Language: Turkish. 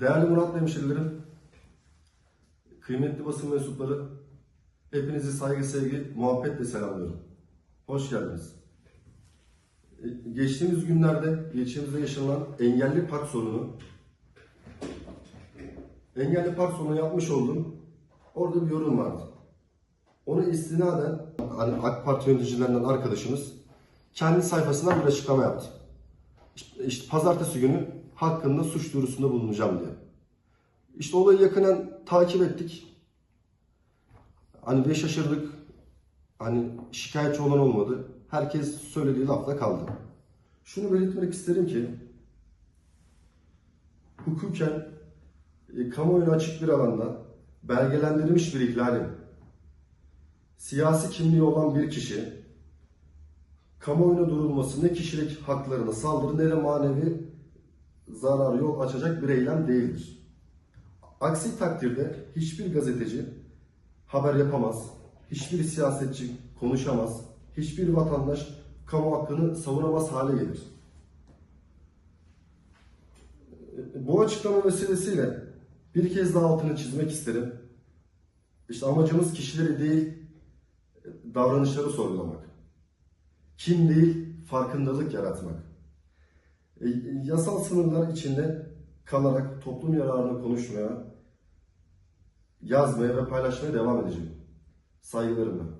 Değerli Murat hemşerilerim, kıymetli basın mensupları, hepinizi saygı, sevgi, muhabbetle selamlıyorum. Hoş geldiniz. E, Geçtiğimiz günlerde ilçemizde yaşanan engelli park sorunu, engelli park sorunu yapmış oldum. Orada bir yorum vardı. Onu istinaden hani AK Parti yöneticilerinden arkadaşımız kendi sayfasından bir açıklama yaptı. İşte, işte pazartesi günü hakkında suç duyurusunda bulunacağım diye. İşte olayı yakından takip ettik. Hani bir şaşırdık. Hani şikayetçi olan olmadı. Herkes söylediği lafla kaldı. Şunu belirtmek isterim ki hukuken e, kamuoyuna açık bir alanda belgelendirilmiş bir ihlalin siyasi kimliği olan bir kişi kamuoyuna durulması ne kişilik haklarına saldırı ne de manevi zarar yol açacak bir eylem değildir. Aksi takdirde hiçbir gazeteci haber yapamaz, hiçbir siyasetçi konuşamaz, hiçbir vatandaş kamu hakkını savunamaz hale gelir. Bu açıklama vesilesiyle bir kez daha altını çizmek isterim. İşte amacımız kişileri değil, davranışları sorgulamak. Kim değil, farkındalık yaratmak. E, yasal sınırlar içinde kalarak toplum yararını konuşmaya, yazmaya ve paylaşmaya devam edeceğim. Saygılarımla.